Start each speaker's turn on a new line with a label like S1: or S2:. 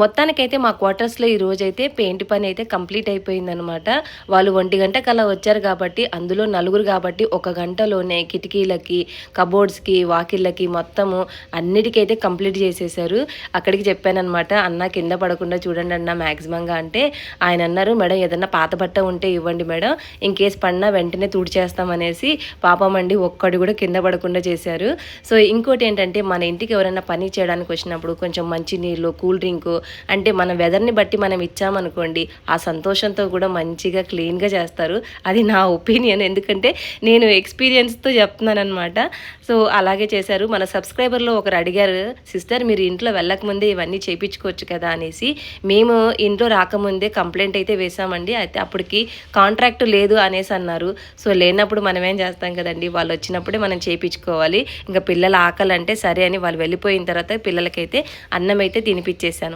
S1: మొత్తానికైతే మా క్వార్టర్స్లో ఈ రోజైతే పెయింట్ పని అయితే కంప్లీట్ అయిపోయిందనమాట వాళ్ళు ఒంటి గంట కల్లా వచ్చారు కాబట్టి అందులో నలుగురు కాబట్టి ఒక గంటలోనే కిటికీలకి కబోర్డ్స్కి వాకిళ్ళకి మొత్తము అన్నిటికైతే కంప్లీట్ చేసేసారు. అక్కడికి చెప్పానమాట అన్న కింద పడకుండా చూడండి అన్న మ్యాక్సిమంగా అంటే ఆయన అన్నారు మేడం ఏదన్నా పాత బట్ట ఉంటే ఇవ్వండి మేడం. ఇన్ కేస్ పడినా వెంటనే తుడిచేస్తామనేసి పాపం అండి ఒక్కడు కూడా కింద పడకుండా చేశారు. సో ఇంకోటి ఏంటంటే మన ఇంటికి ఎవరైనా పని చేయడానికి వచ్చినప్పుడు కొంచెం మంచి నీళ్ళు కూల్ డ్రింకు అంటే మన వెదర్ని బట్టి మనం ఇచ్చామనుకోండి ఆ సంతోషంతో కూడా మంచిగా క్లీన్గా చేస్తారు. అది నా ఒపీనియన్. ఎందుకంటే నేను ఎక్స్పీరియన్స్తో చెప్తున్నాను అనమాట సో అలాగే చేశారు. మన సబ్స్క్రైబర్లో ఒకరు అడిగారు సిస్టర్ మీరు ఇంట్లో వెళ్ళకముందే ఇవన్నీ చేయించుకోవచ్చు కదా? అనేసి. మేము ఇంట్లో రాకముందే కంప్లైంట్ అయితే వేసామండి అయితే అప్పటికి కాంట్రాక్ట్ లేదు అనేసి అన్నారు. సో లేనప్పుడు మనం ఏం చేస్తాం కదండి? వాళ్ళు వచ్చినప్పుడే మనం చేయించుకోవాలి ఇంకా పిల్లల ఆకలి అంటే సరే అని వాళ్ళు వెళ్ళిపోయిన తర్వాత పిల్లలకైతే అన్నం అయితే తినిపించేశాను